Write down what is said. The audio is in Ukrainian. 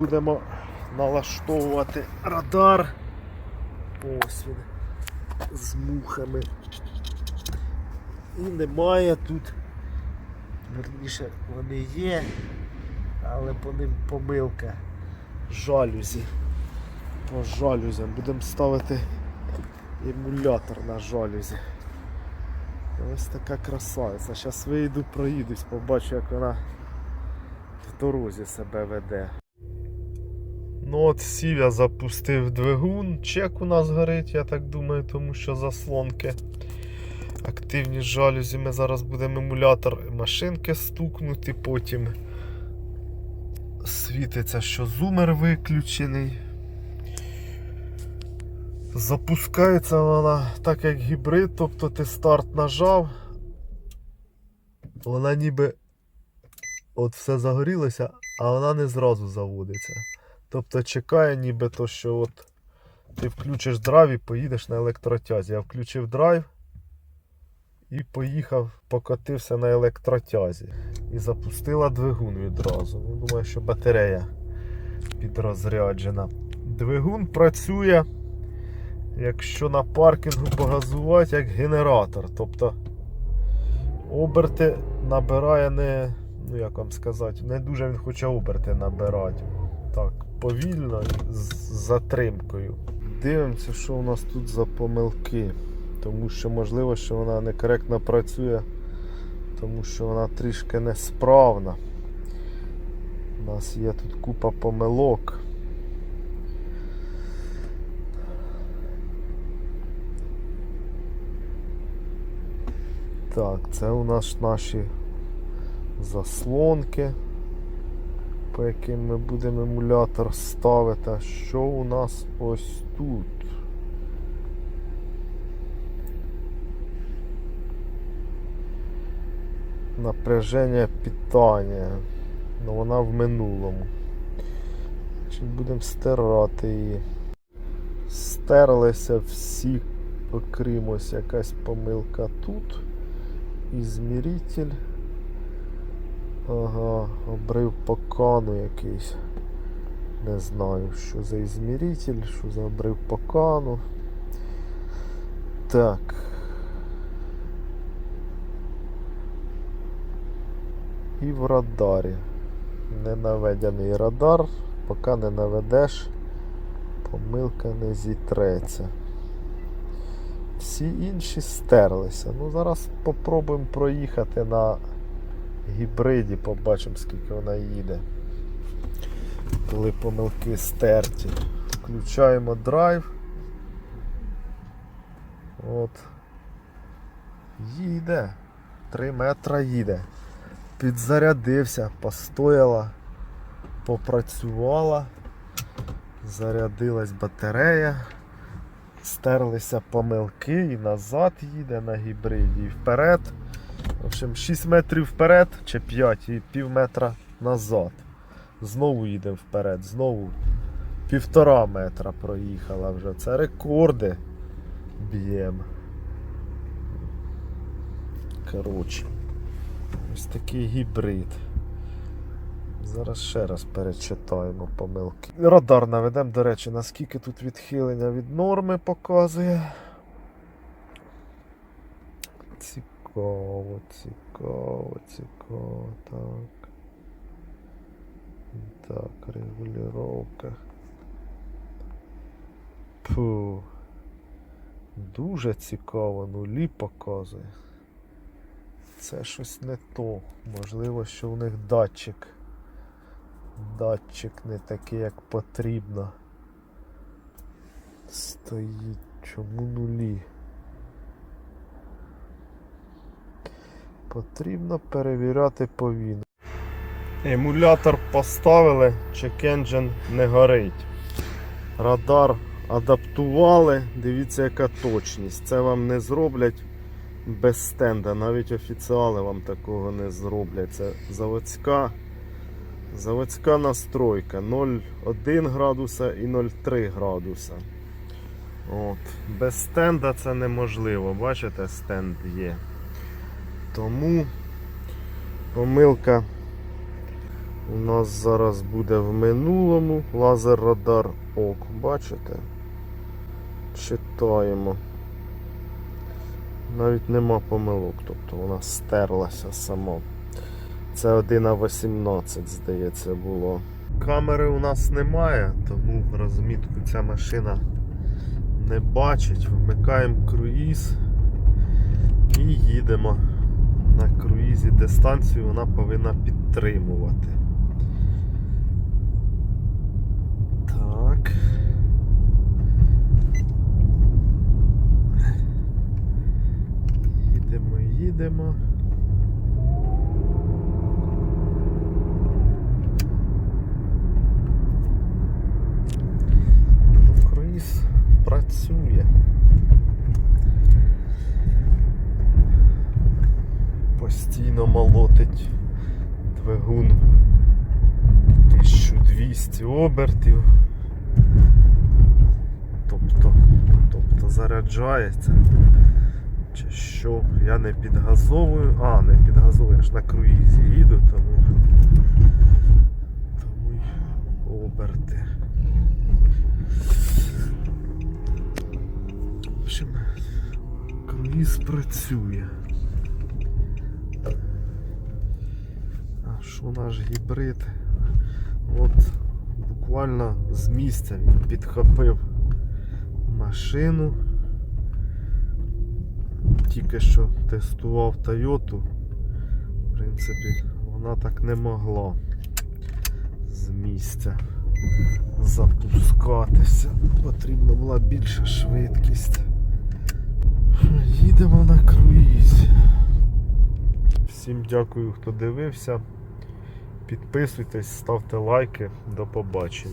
Будемо налаштовувати радар. Ось він. З мухами. І немає тут. Верніше вони є, але по ним помилка. Жалюзі. По жалюзям. Будемо ставити емулятор на жалюзі. Ось така красавиця. Зараз вийду, проїдусь, побачу, як вона в дорозі себе веде. Ну от сів я запустив двигун. Чек у нас горить, я так думаю, тому що заслонки. Активні жалюзі. Ми зараз будемо емулятор машинки стукнути, потім світиться, що зумер виключений. Запускається вона так як гібрид, тобто ти старт нажав. Вона ніби от все загорілося, а вона не зразу заводиться. Тобто чекає ніби то, що от ти включиш драйв і поїдеш на електротязі. Я включив драйв і поїхав, покотився на електротязі. І запустила двигун відразу. Ну, думаю, що батарея підрозряджена. Двигун працює, якщо на паркінгу погазувати, як генератор. Тобто оберти набирає не, ну як вам сказати, не дуже він хоче оберти набирати. Так, повільно з затримкою. Дивимося, що у нас тут за помилки. Тому що можливо, що вона некоректно працює, тому що вона трішки несправна. У нас є тут купа помилок. Так, це у нас наші заслонки по яким ми будемо емулятор ставити. Що у нас ось тут? Напряження питання. Ну вона в минулому. Чи будемо стирати її? Стерлися всі, окрім ось якась помилка тут. Ізміритель. Ага, обрив по кану якийсь. Не знаю, що за ізміритель, що за обрив по кану. Так. І в радарі. Не наведений радар, поки не наведеш, помилка не зітреться. Всі інші стерлися. Ну, зараз попробуємо проїхати на гібриді, побачимо скільки вона їде. Коли помилки стерті. Включаємо драйв. От. Їде. 3 метра їде. Підзарядився, постояла, попрацювала, зарядилась батарея, стерлися помилки і назад їде на гібриді і вперед. В общем, 6 метрів вперед чи 5 і пів метра назад. Знову їдемо вперед, знову півтора метра проїхала вже. Це рекорди б'ємо. Коротше, ось такий гібрид. Зараз ще раз перечитаємо помилки. Радар наведемо, до речі, наскільки тут відхилення від норми показує. Цікаво, цікаво, цікаво. Так. Так, регулювання. Фу. Дуже цікаво, нулі показує. Це щось не то. Можливо, що у них датчик. Датчик не такий, як потрібно. Стоїть. Чому нулі? Потрібно перевіряти повільно. Емулятор поставили, check engine не горить. Радар адаптували, дивіться, яка точність. Це вам не зроблять без стенда. Навіть офіціали вам такого не зроблять. Це заводська, заводська настройка 0,1 градуса і 0,3 градуса. От. Без стенда це неможливо. Бачите, стенд є. Тому помилка У нас зараз буде в минулому лазер радар ок. Бачите? Читаємо. Навіть нема помилок, тобто вона стерлася сама. Це 1 на 18, здається, було. Камери у нас немає, тому розмітку ця машина не бачить. Вмикаємо круїз і їдемо на круїзі. Дистанцію вона повинна підтримувати. Так. Їдемо, їдемо. Ну, круїз працює. Постійно молотить двигун 1200 обертів. Тобто, тобто заряджається. Чи що? Я не підгазовую. А, не підгазовую, я ж на круїзі їду, тому. Тому й оберти. В общем, круїз працює. Що наш гібрид? От буквально з місця він підхопив машину. Тільки що тестував Тойоту. В принципі, вона так не могла з місця запускатися. Потрібна була більша швидкість. Їдемо на круїзі. Всім дякую, хто дивився. Підписуйтесь, ставте лайки. До побачення.